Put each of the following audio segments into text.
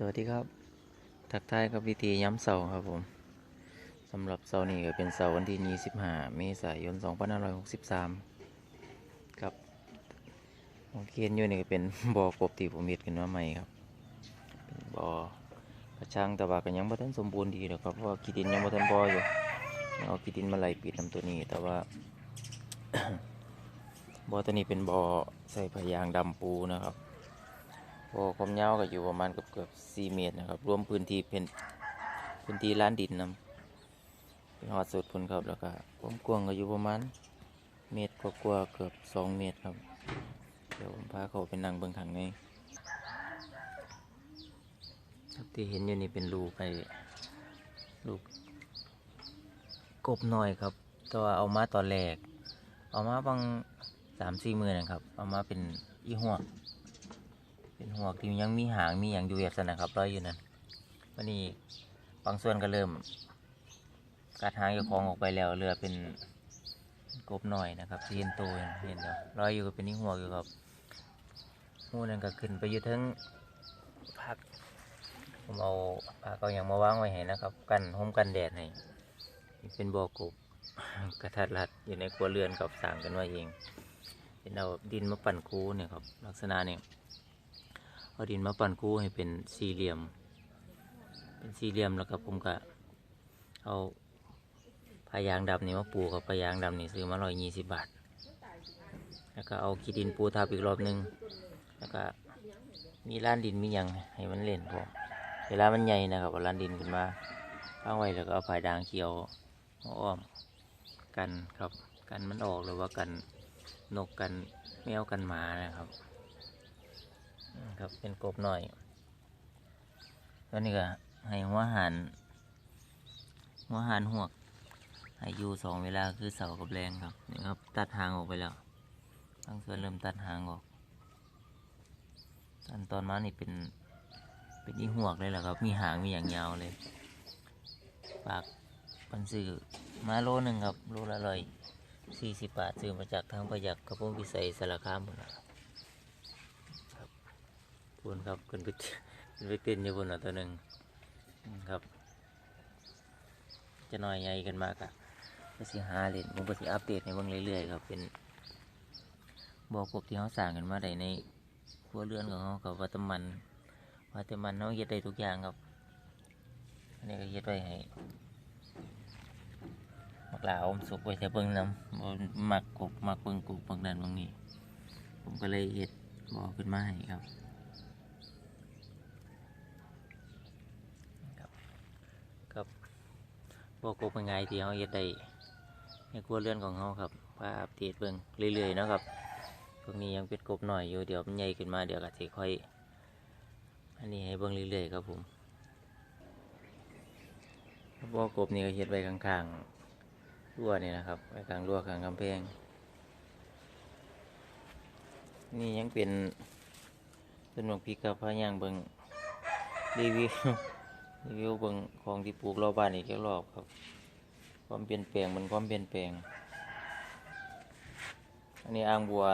สวัสดีครับ ทักทายกับวิธีย้ำเสาครับผมสำหรับเสานี้ก็เป็นเสาวันที่ 25 เมษายน 2563 ครับของเคียนอยู่นี่ก็เป็นบ่อกบที่ผมเฮ็ดขึ้นมาใหม่ครับเป็นบ่อกระชังแต่ว่าก็ยังบ่ทันสมบูรณ์ดีหรอกครับเพราะว่าขี้ดินยังบ่ทันบ่ออยู่เอาขี้ดินมาไล่ปิดลำตัวนี้ แต่ว่าบ่อตัวนี้เป็นบ่อใส่พยางดำปูนะครับ โอ้ความยาวก็อยู่ประมาณเกือบเกือบสี่เมตรนะครับ รวมพื้นที่เป็นพื้นที่ล้านดินนำเป็นหอดสุดพุ่นครับแล้วก็ความกว้างก็อยู่ประมาณเมตรกว่าเกือบสองเมตรครับ เดี๋ยวผมพาเขาไปนั่งเบื้องข้างในครับที่เห็นอยู่นี่เป็นลูไอ้ลูกกบน้อยครับต่ว่าเอามาตอนแรก เอามาบางสามสี่มือนะครับ เอามาเป็นอีหัว หัวกที่ยังมีหางมีอย่างอยู่แบบนั้นะครับร้อยอยู่นั่นวันนี้บางส่วนก็เริ่มกัดหางเจ้าของออกไปแล้วเหลือเป็นกบหน่อยนะครับที่เห็นโตวเห็นเดียวร้อยอยู่ก็เป็นนี่หัวอยู่ครับหูนั่นก็ขึ้นไปอยู่ทั้งพักผมเอาผักเอาอย่างมาวางไว้ให้นะครับ กันห่มกันแดดให้เป็นบ่อกบกระทัดรัดอยู่ในครัวเรือนกับสั่งกันไว้เอง เป็นเอาดินมาปั่นคูเนี่ยครับ ลักษณะเนี่ย เอาดินมาปั่นคู่ให้เป็นสี่เหลี่ยม เป็นสี่เหลี่ยมแล้วก็ผมก็เอาพายางดำนี่มาปูกับพายางดำนี่ซื้อมาร้อยยี่สิบบาท แล้วก็เอาขี้ดินปูทับอีกรอบหนึง แล้วก็มีล้านดินมียังให้มันเล่นพอเวลามันใหญ่นะครับเอาล้านดินขึ้นมาข้างไว้แล้วก็เอาพายดางเขียวอ้อมกันครับ กันมันออกหรือว่ากันนกกันแมวกันหมานะครับ ครับเป็นกบหน่อยแล้วนี่ก็ให้หัวหันหัวหันหวกให้อยู่สองเวลาคือเสากับแรงครับนี่ครับ ตัดหางออกไปแล้วทั้งส่วนเริ่มตัดหางออกตอนตอนมานี่เป็นเป็นอีหวกเลยแหละครับ มีหางมีอย่างยาวเลยฝากปันซื้อมาโลหนึ่งครับโลละร้อยสี่สิบบาทซื้อมาจากทางประหยัดกระพงพิเศษสารคามหมดแล้ว พูนครับขึ้นไปขึ้นไปเต้นอยู่บนหน่อยตัวหนึ่งครับ จะน้อยใหญ่กันมากอะก็สิหาเล่นผมก็สิอัปเดตในเบิ่งเรื่อยๆครับเป็นบอกกบที่เขาสร้างกันมาได้ในครัวเรือนของเขากับวัตมันวัตมันเขาเฮ็ดได้ทุกอย่างครับอันนี้ก็เฮ็ดไว้ให้มักลาอมสุกไว้แต่เบิ่งน้ำบ่มักกบมักเบิ่งกบบางนั้นบางนี้ผมก็เลยเฮ็ดบอกขึ้นมาให้ครับ บอกบเป็นไงที่เขาเฮ็ดได้ในครัวเรือนของเขาครับพาอัปเดตเบิ่งเรื่อยๆนะครับพวกนี้ยังเป็นกบหน่อยอยู่เดี๋ยวมันใหญ่ขึ้นมาเดี๋ยวก็สิค่อย อันนี้ให้เบิ่งเรื่อยๆครับผมบ่อกบนี่ก็เฮ็ดไว้ข้างๆรั้วนี่นะครับไว้ข้างรั้วข้างกำแพง นี่ยังเป็นเป็นบางพีกับพะย่างเบิ่งรีวิว รีวิวเบิ่งของที่ปลูกรอบบ้านอีกแล้วรอบครับ ความเปลี่ยนแปลงมันความเปลี่ยนแปลง อันนี้อ่างบัว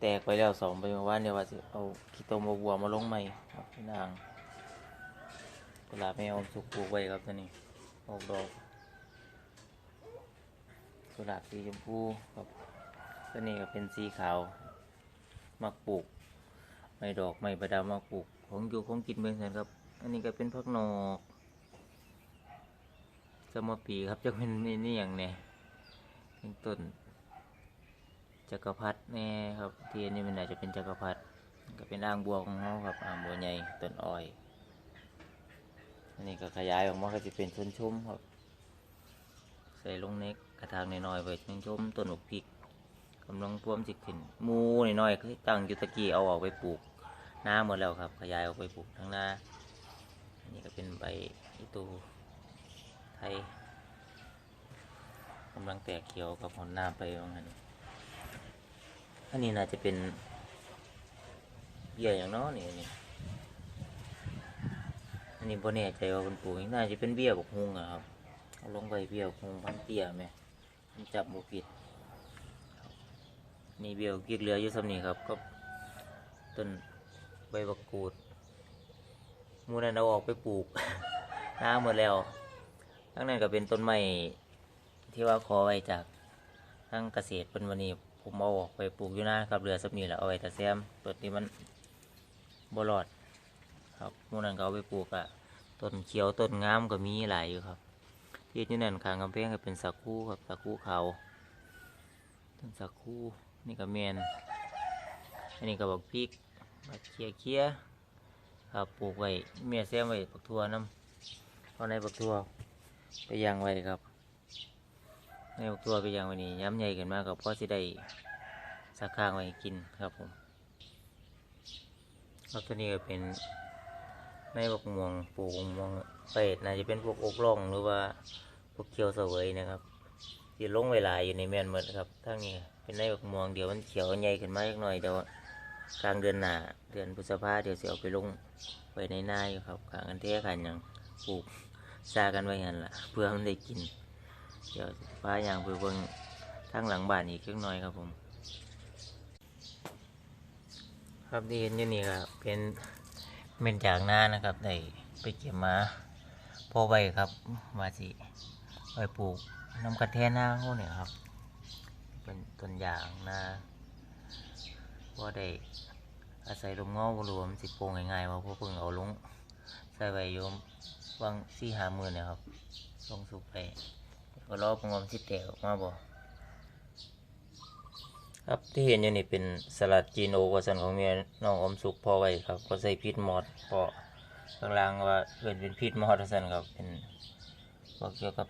แตกไปแล้วสองไปเมื่อวานเดี๋ยวว่าสิเอาขี้ตมเอาบัวมาลงใหม่ครับเป็นอ่างกุหลาบแมวสุกปลูกไว้ครับตัวนี้ออกดอกกุหลาบสีชมพูครับตัวนี้ก็เป็นสีขาว มักปลูก ไม่ดอกไม่ประดามักปลูกของอยู่ของกินเมืองสันครับ อันนี้ก็เป็นพักนอกสมปีครับจะเป็นนี่นี่อย่างเนี่ยเป็นต้นจักรพรรดิแน่ครับที่อันนี้มันอาจจะเป็นจักรพรรดิก็เป็นอ่างบัวของเขาครับอ่างบัวใหญ่ต้นอ้อย อันนี้ก็ขยายออกมาก็จะเป็นชนชุ่มครับ ใส่ลงในกระถางน้อยๆไว้ชนชุ่มต้นอกพริกกำลังพ่วมจิขึ้นมูน้อยๆคือตั้งยู่ตะกี้เอาออกไปปลูกหน้าหมดแล้วครับ ขยายออกไปปลูกทั้งหน้า อันนี้ก็เป็นใบอีตูไทยกำลังแตกเขียวกับหอนน้ำไปว่างั้นอันนี้น่าจะเป็นเบี้ยอย่างน้อนี่นนี้อันนี้บ่แน่ใจว่าเป็นปูน่าจะเป็นเบี้ยบกฮุงอะครับเอาลงไปเบี้ยบกฮุงพันเตี้ยไหมมันจับบุผิดนี่เบี้ยบกิดเหลืออยู่สำนีครับก็ต้นใบบักกูด มูนั้นเอาออกไปปลูก น้าหมดแล้วทั้งนั้นก็เป็นต้นไม้ที่ว่าขอไว้จากทั้งเกษตรเป็นวันนี้ผมเอาออกไปปลูกอยู่นะครับเรือสับนี้แหละเอาไว้แต่แซมต้นนี้มันบรอด ครับมูนั้นก็เอาไปปลูกอะต้นเขียวต้นงามก็มีหลายอยู่ครับที่อยู่นั่นข้างกำแพงก็เป็นสักคู่ครับสักคู่เขาต้นสักคู่นี่ก็แมนอันนี้ก็บอกพริกบักเคียเคีย ครับปลูกไว้เมียแซมไว้ปักทั่วน้ำเอาในปักทั่วไปยางไว้ครับ ในปักทั่วไปยางไว้นี่ย้ำใหญ่กันมากกับพ่อสิได้สักข้างไว้กินครับผมครับตัวนี้ก็เป็นในบกม่วงปลูกม่วงเป็ดน่าจะเป็นพวกอกล่องหรือว่าพวกเขียวเสวยนะครับที่ลงเวลาอยู่ในแมนหมดครับทั้งนี้เป็นในบกม่วงเดี๋ยวมันเขียวใหญ่ขึ้นมาอีกหน่อยเดี๋ยว กลางเดือนหน้าเดือนพฤษภาเดี๋ยวจะเอาไปลงไว้ในนาอยู่ครับขางกันเทกันอย่างปลูกซากันไว้หันละเพื่อมันได้กิน เดี๋ยวพาอย่างไปเบิ่งทางหลังบ้านอีกเล็กน้อยครับผม ครับที่เห็นอยู่นี่ก็เป็นเม็นจากหน้านะครับได้ไปเก็บมาพอไว้ครับมาสิไว้ปลูกน้ำกระแทหน้าเขาเนี่ยครับ เป็นต้นยางนา พอได้อาศัยลมเงารวมสิโป่งง่ายๆมาพวกเพิ่งเอาลงใส่ไว้โยมวางสี่หามือเนี่ยครับลงสุกไปก็รอพงอมสิแตกออกมาบ่ครับที่เห็นอยู่นี่เป็นสลัดจีโนกวาสันของเมียน้องอมสุกพอไว้ครับก็ใส่พิษมอดพอข้างล่างว่าเกิดเป็นพิษมอดวาสันครับเป็นพวกเกี่ยวกับ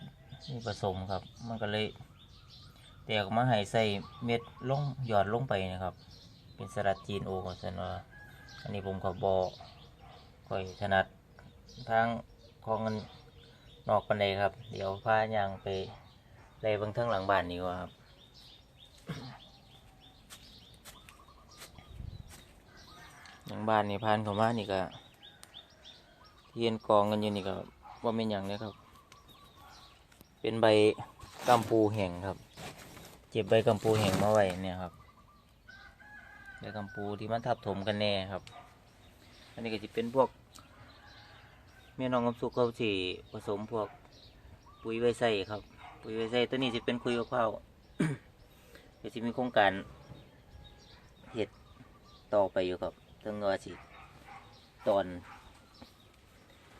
นี่ผสมครับ มันก็เลยแตกออกมาให้ใส่เม็ดลงหยอดลงไปนะครับ เป็นสลัดจีนโอว่าสันว่าอันนี้ผมก็บอค่อยถนัดทางของเงินนอกปันใดครับ เดี๋ยวพายางไปไล่เบางทั้งหลังบ้านนี้ว่าครับหลังบ้านนี่พานเขามานี่ก็เทียนกองกันอยู่นี่ก็ว่าเป็นอย่างเลยครับ เป็นใบกัมปูแห้งครับ เจ็บใบกัมปูแห้งมาไว้เนี่ยครับ ใบกัมปูที่มันทับถมกันแน่ครับ อันนี้ก็จะเป็นพวกแม่น้องกำสุกเขาสีผสมพวกปุ๋ยไว้ใส่ครับ ปุ๋ยไว้ใส่ตัวนี้จะเป็นคุยข้าวเดี๋ยวจะมีโครงการเห็ดต่อไปอยู่ครับถึงว่าสิต้น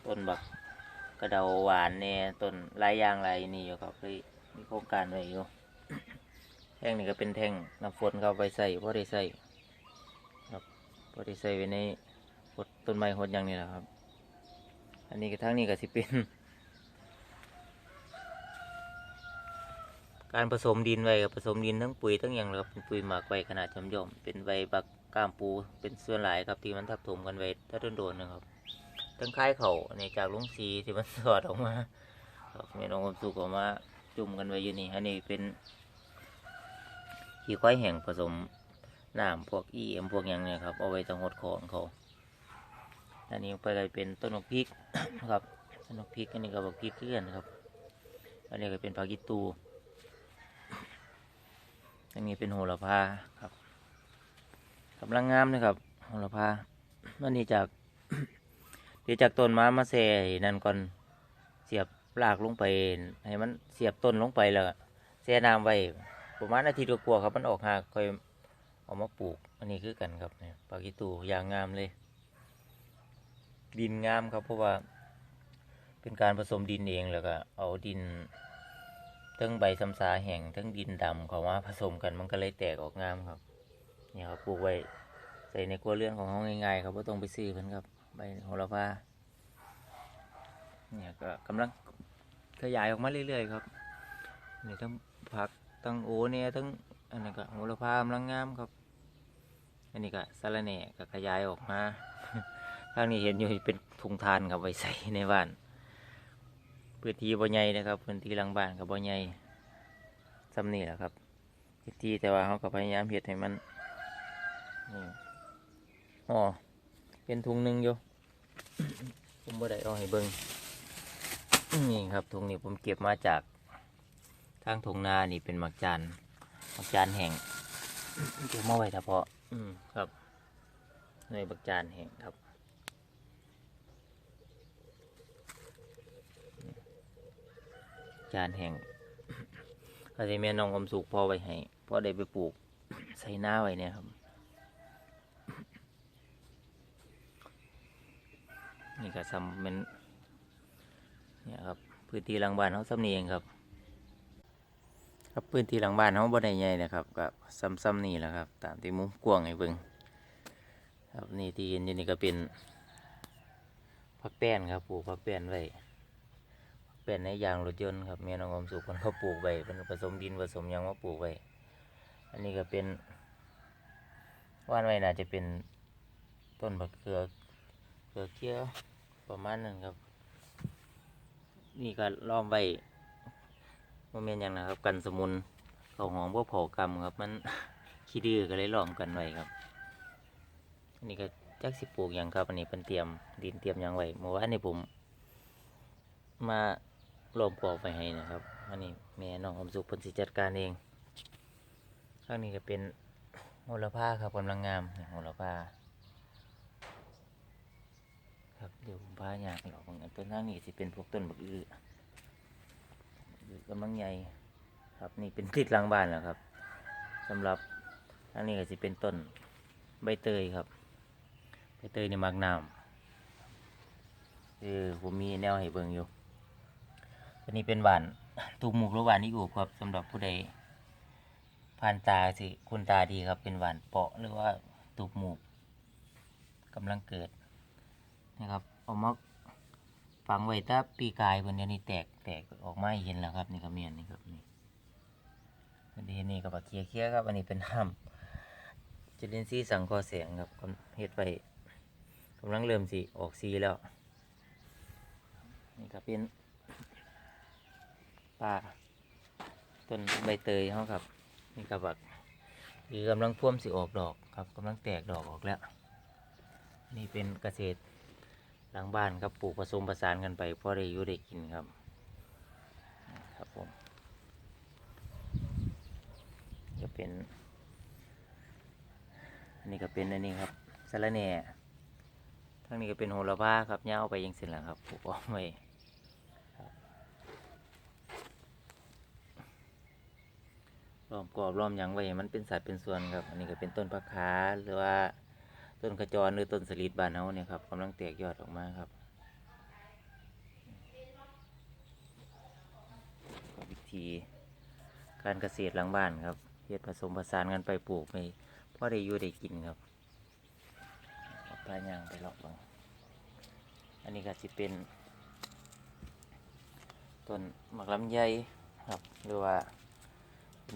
ต้นแบักระเดาหวานเนี่ยต้นลายยางลายนี่อยู่ครับเลยมีโครงการไว้อยู่แท่งนี่ก็เป็นแท่งน้ำฝนเข้าไปใส่พอได้ใส่ พอได้ใส่ไว้ในหดต้นไม้หดอย่างนี้แหละครับ อันนี้ก็ทั้งนี้ก็สิเป็น การผสมดินไว้กับผสมดินทั้งปุ๋ยทั้งอย่างเลยครับเป็นปุ๋ยหมักไว้ขนาดจำยอมๆเป็นใบบักก้ามปูเป็นส่วนหลายครับที่มันทับถมกันไว้ถ้าโดนๆนะครับทั้งคล้ายเขาในจากลุงสีที่มันสอดออกมาครับม่น้องความสุขออกมาจุ่มกันไว้อยู่นี่อันนี้เป็นขี้ควายแห้งผสม น้ำพวกอีเอ็มพวกอย่างเนี่ยครับ เอาไว้ตังหดของเขา อันนี้ไปเลยเป็นต้นมะพริกครับ ต้นมะพริกอันนี้ก็บักพริกเกลือนครับ อันนี้ก็เป็นผักกีตูอันนี้เป็นโหระพาครับกำลังงามนะครับโหระพาอันนี้จาก เดี๋ยวจากต้นมามาแส่นั่นก่อนเสียบรากลงไปให้มันเสียบต้นลงไปแล้วก็แช่น้ำไว้ประมาณอาทิตย์กว่าครับมันออกหากค่อย เอามาปลูก อันนี้คือกันครับเนี่ยปากิตูอย่างงามเลย ดินงามครับเพราะว่า เป็นการผสมดินเองแล้วก็ เอาดินทั้งใบซ้ำซาแห้งทั้งดินดำเขามาผสมกันมันก็เลยแตกออกงามครับเนี่ยครับปลูกไว้ใส่ในครัวเรือนของเขาง่ายๆครับไม่ต้องไปซื้อเพิ่นครับใบโหระพาเนี่ยก็กำลังขยายออกมาเรื่อยๆครับเนี่ยทั้งผักทั้งโอเนี่ยทั้งอันนั้นก็โหระพากำลังงามครับ อันนี้ก็สะระแน่ก็ขยายออกมา ข้างนี้เห็นอยู่เป็นถุงทานครับไว้ใส่ในบ้านพื้นที่บ่ใหญ่นะครับพื้นที่หลังบ้านกับบ่ใหญ่ซ้ำนี่แหละครับพื้นที่แต่ว่าเขาก็พยายามเฮ็ดให้มันนี่อ๋อเป็นถุงหนึ่งอยู่ผมบ่ได้เอาให้เบิ่งนี่ครับถุงนี้ผมเก็บมาจากทางถุงนานี่เป็นหมักจานหมักจานแห้งเก็บมาไว้เฉพาะ อืมครับหน่วยบักจานแห่งครับจานแห่งอาจจะแม่น้องอมสุกพอไว้ให้พอได้ไปปลูกใส่หน้าไว้เนี่ยครับนี่ก็ซ้ำเป็นเนี่ยครับพื้นที่รังบ้านเขาซ้ำนี่เองครับ ครับพื้นที่หลังบ้านเขาบ่ได้ใหญ่นะครับก็ซ้ำๆนี่แหละครับ ตามที่มุมกว้างให้เบิ่งครับนี่ที่เห็นอยู่นี่ก็เป็นผักแป้นครับปลูกผักแป้นไว้แป้นในยางรถยนต์ครับแม่น้องอมสุขคนเขาปลูกไว้เป็นผสมดินผสมยังมาปลูกไว้อันนี้ก็เป็นว่านไว้น่าจะเป็นต้นบักเขือเขือเคี้ยวประมาณนั้นครับ นี่ก็ล้อมไว้ โมเมนต์อย่างนะครับ กันสมุนเขาหอมพวกเผากรรมครับ มันขี้ดื้อก็เลยล้อมกันไว้ครับอันนี้ก็จักสิปลูกอย่างครับอันนี้เป็นเตรียมดินเตรียมหยังไว้เมื่อวานนี้ผม มาล้อมปอกไปให้นะครับอันนี้แม่น้องอมสุขเพิ่นสิจัดการเองข้างนี้ก็เป็นโหระพาครับกำลังงามนี่โหระพาครับเดี๋ยวผมพาอยากหลอกกันต้นทางนี้สิเป็นพวกต้นบักอื้อ บักอื้อกำลังใหญ่ครับนี่เป็นติดหลังบ้านแล้วครับสำหรับทางนี้ก็สิเป็นต้นใบเตยครับ ใบเตยในมักน้ำคือผมมีแนวให้เบิ่งอยู่อันนี้เป็นหวานตูหมูกหรือหวานอีอูบครับสำหรับผู้ใดผ่านตาสิคุณตาดีครับ เป็นหวานเปาะหรือว่าตูบหมูกกำลังเกิดนะครับเอามา ฝังไว้ถ้าปีกายเพิ่นเดี๋ยวนี้แตกแตกออกมาเห็นแล้วครับนี่ก็เมียนนี่ครับนี่อันนี้นี่ก็บักเคียเคียครับ อันนี้เป็นห้ำจุลินทรีย์สังเคราะห์แสงครับเฮ็ดไว้กำลังเริ่มสิออกสีแล้ว นี่ก็เป็นป่าต้นใบเตยเขาครับ นี่ก็บักคือกำลังพ่วมสิออกดอกครับกำลังแตกดอกออกแล้ว นี่เป็นเกษตร หลังบ้านครับปลูกผสมผสานกันไปเพราะได้อยู่ได้กินครับครับผมจะเป็นอันนี้ก็เป็นอันนี้ครับสะระแหน่ทั้งนี้ก็เป็นโหระพาครับย่าเอาไปยังเสร็จแล้วครับปลูกออมไว้ล้อมกรอบล้อมยังไว้มันเป็นสัดเป็นส่วนครับ อันนี้ก็เป็นต้นผักขาหรือว่า ต้นขจรหรือต้นสลิดบานเฮาเนี่ยครับกำลังแตกยอดออกมาครับวิธีการเกษตรหลังบ้านครับเฮ็ดผสมผสานกันไปปลูกไปพอได้อยู่ได้กินครับปลายางไปเลาะบังอันนี้ก็สิเป็นต้นหมากลำไยครับหรือว่า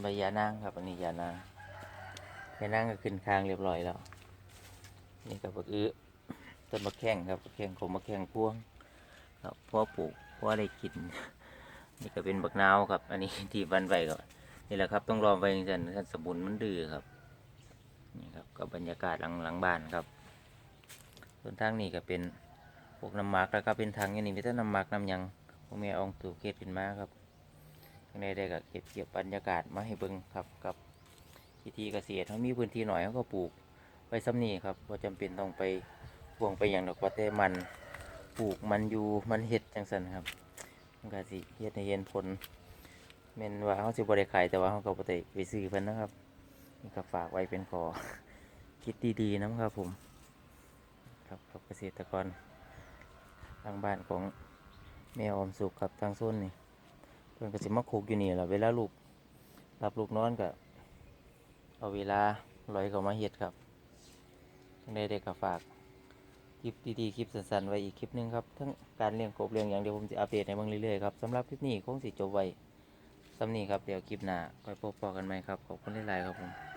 ใบยานางครับอันนี้ยานางยานางก็ขึ้นคางเรียบร้อยแล้ว นี่ก็บักอื้อต้นบักแข้งครับบักแข้งของบักแข้งพวงครับเพราะปลูกเพราะได้กิน นี่ก็เป็นบักนาวครับ อันนี้ที่บันไว้ก่อนนี่แหละครับต้องรอไว้จังซั่นสมุนมันดื้อครับนี่ครับก็บบรรยากาศหลังหลังบ้านครับ ส่วนทางนี้ก็เป็นพวกน้ำหมักแล้วก็เป็นทางอย่างนี้มีแต่น้ำหมักน้ำยังพวกแม่เอองตูเกตขึ้นมาครับข้างในได้ก็เก็บเกี่ยวบรรยากาศมาให้เบิ่งครับกับพิธีเกษตรเขามีพื้นที่หน่อยเขาก็ปลูก ไว้ซ้ำนี่ครับว่าจำเป็นต้องไปพ่วงไปอย่างดอกว่าแต่มันปลูกมันอยู่มันเห็ดจังสันครับมันก็สิเฮ็ดให้เห็นผลแม่นว่าเขาสิบ่ได้ขายแต่ว่าเขาก็บ่ได้ไปซื้อเพิ่นนะครับนี่ก็ฝากไว้เป็นขอคิดดีๆนะครับผมครับกับเกษตรกรทางบ้านของแม่อมสุขครับทางโซนนี่เพิ่นก็สิมาคุกอยู่นี่แหละเวลาลูกรับลูกนอนก็เอาเวลาลอยเข้ามาเฮ็ดครับ จังได้ได้ก็ฝาก คลิปดีๆ คลิปสั้นๆ ไว้อีกคลิปหนึงครับ ทั้งการเลี้ยงกบเลี้ยงอย่างเดียวผมจะอัปเดตให้เบิ่งเรื่อยๆครับสำหรับคลิปนี้คงสิจบไว้สำนี้ครับเดี๋ยวคลิปหน้าค่อยพบปอกันใหม่ครับขอบคุณหลายๆครับผม